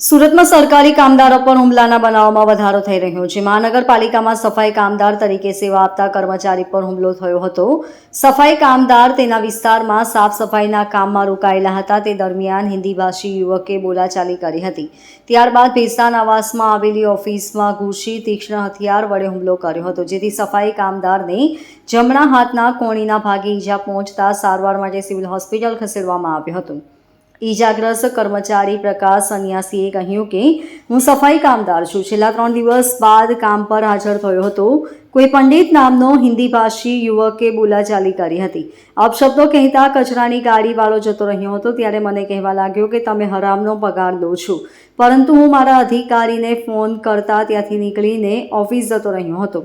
સુરતમાં સરકારી કામદારો પર હુમલાના બનાવમાં વધારો થઈ રહ્યો છે. મહાનગરપાલિકામાં સફાઈ કામદાર તરીકે સેવા આપતા કર્મચારી પર હુમલો થયો હતો. સફાઈ કામદાર તેના વિસ્તારમાં સાફ સફાઈના કામમાં રોકાયેલા હતા. તે દરમિયાન હિન્દી ભાષી યુવકે બોલાચાલી કરી હતી. ત્યારબાદ ભેસ્તાન આવાસમાં આવેલી ઓફિસમાં ઘૂસી તીક્ષ્ણ હથિયાર વડે હુમલો કર્યો હતો. જેથી સફાઈ કામદારને જમણા હાથના કોણીના ભાગે ઈજા પહોંચતા સારવાર માટે સિવિલ હોસ્પિટલ ખસેડવામાં આવ્યો હતો. ઈજાગ્રસ્ત કર્મચારી પ્રકાશ સન્યાસીએ કહ્યું કે, હું સફાઈ કામદાર છું. છેલ્લા ત્રણ દિવસ બાદ કામ પર હાજર થયો હતો. કોઈ પંડિત નામનો હિન્દી ભાષી યુવકે બોલાચાલી કરી હતી. અપશબ્દો કહેતા કચરાની ગાડીવાળો જતો રહ્યો હતો. ત્યારે મને કહેવા લાગ્યો કે, તમે હરામનો પગાર લો છો. પરંતુ હું મારા અધિકારીને ફોન કરતા ત્યાંથી નીકળીને ઓફિસ જતો રહ્યો હતો.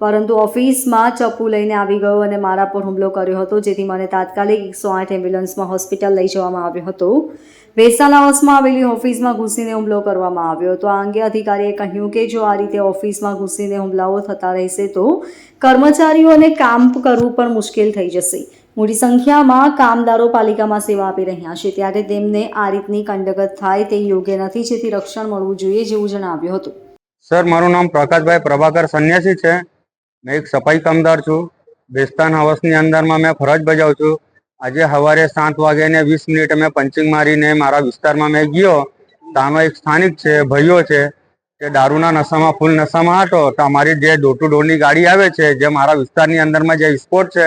પરંતુ ઓફિસમાં ચપ્પુ લઈને આવી ગયો અને મારા પર હુમલો કર્યો હતો, જેથી મને તાત્કાલિક એકસો આઠ એમ્બ્યુલન્સમાં હોસ્પિટલ લઈ જવામાં આવ્યો હતો. વેસાલા હાઉસમાં આવેલી ઓફિસમાં ઘૂસીને હુમલો કરવામાં આવ્યો હતો. આ અંગે અધિકારીએ કહ્યું કે જો આ રીતે ઓફિસમાં ઘૂસીને હુમલાઓ થતા રહેશે, તો કર્મચારીઓને કામ કરવું પણ મુશ્કેલ થઈ જશે. મોટી સંખ્યામાં કામદારો પાલિકામાં સેવા આપી રહ્યા છે, ત્યારે તેમને આ રીતની કંડગત થાય તે યોગ્ય નથી, જેથી રક્ષણ મળવું જોઈએ, જેવું જણાવ્યું હતું. સર, મારું નામ પ્રકાશભાઈ પ્રભાકર સન્યાસી છે. મેં એક સફાઈ કામદાર છું. બેસ્તાન હાઉસની અંદરમાં મેં ફરજ બજાવું છું. આજે સવારે સાત વાગે ને વીસ મિનિટે મેં પંચિંગ મારીને મારા વિસ્તારમાં મેં ગયો. ત્યાંનો એક સ્થાનિક છે ભાઈઓ છે. તે દારૂના નશામાં, ફૂલ નશામાં હતો. તો અમારી જે ડોર ટુ ડોરની ગાડી આવે છે, જે મારા વિસ્તારની અંદરમાં જે સ્પોટ છે,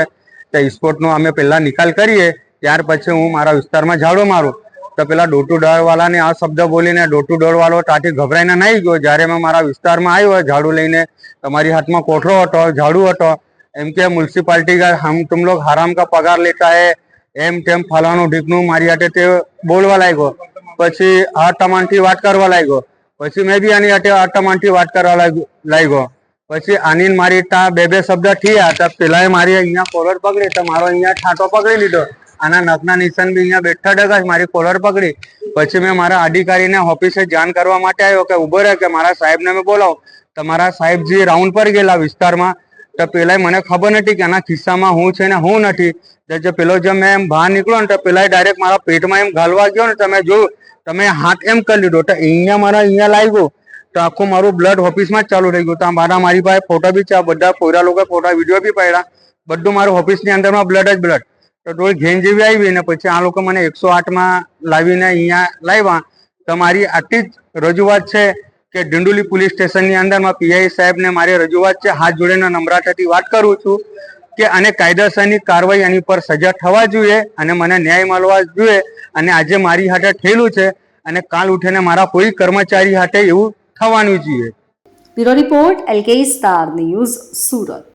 તે સ્પોટનો અમે પહેલાં નિકાલ કરીએ. ત્યાર પછી હું મારા વિસ્તારમાં ઝાડો મારું. તો પેલા ડોટુ ટુ ડોર વાળાને આ શબ્દ બોલીને ડોટુ ટુ ડોર વાળો ત્યાંથી ગભરાઈને નહીં ગયો. જ્યારે મેં મારા વિસ્તારમાં આવ્યો, ઝાડુ લઈને તમારી હાથમાં કોઠરો હતો, ઝાડુ હતો. એમ કે મ્યુનિસિપાલિટી હમ, તુમ લોગ હરામ કા પગાર લેતા હે? એમ તેમ ફલાણું ઢીકનું મારી હાથે તે બોલવા લાગ્યો. પછી આ તમાનથી વાત કરવા લાગ્યો. પછી મેં બી આની હાથે આ તમાનથી વાત કરવા લાગ- લાગ્યો. પછી આની મારી ત્યાં બે બે શબ્દ થયા. તો પેલાએ મારી અહીંયા કોલર પકડી, તો મારો અહીંયા ઠાંટો પકડી લીધો. આના નખના નિશાન બી અહીંયા બેઠા ડગા મારી કોલર પકડી. પછી મેં મારા અધિકારીને ઓફિસે જાણ કરવા માટે આવ્યો કે ઊભો રહે કે મારા સાહેબને મેં બોલાવો. તો મારા સાહેબજી રાઉન્ડ પર ગયેલા વિસ્તારમાં, તો પેલા મને ખબર નથી કે આના ખિસ્સામાં હું છે ને હું નથી. જે પેલો જે મેં એમ બહાર નીકળ્યો ને, તો પેલા ડાયરેક્ટ મારા પેટમાં એમ ઘાલવા ગયો ને, તમે જોયું તમે હાથ એમ કરી લીધો. તો અહીંયા મારા અહીંયા લાગ્યો તો આખું મારું બ્લડ ઓફિસમાં જ ચાલુ રહી ગયું. તો મારા, મારી પાસે ફોટો બી છે. બધા કોયરા લોકો ફોટા વીડિયો બી પડ્યા. બધું મારું ઓફિસની અંદરમાં બ્લડ જ બ્લડ તો ડોલ ઘેન જેવી આવી ને પછી આ લોકો મને એકસો આઠમાં લાવીને અહીંયા લાવ્યા તમારી આટલી જ રજૂઆત છે કે ડિંડોલી પોલીસ સ્ટેશનની અંદરમાં પીઆઈ સાહેબને મારી રજૂઆત છે. હાથ જોડીને નમ્રતાથી વાત કરું છું કે આને કાયદેસરની કાર્યવાહી એની પર સજા થવા જોઈએ અને મને ન્યાય મળવા જોઈએ અને આજે મારી હાથે થયેલું છે અને કાલ ઉઠીને મારા કોઈ કર્મચારી હાથે એવું થવાનું જોઈએ. Bureau report LK star news Surat.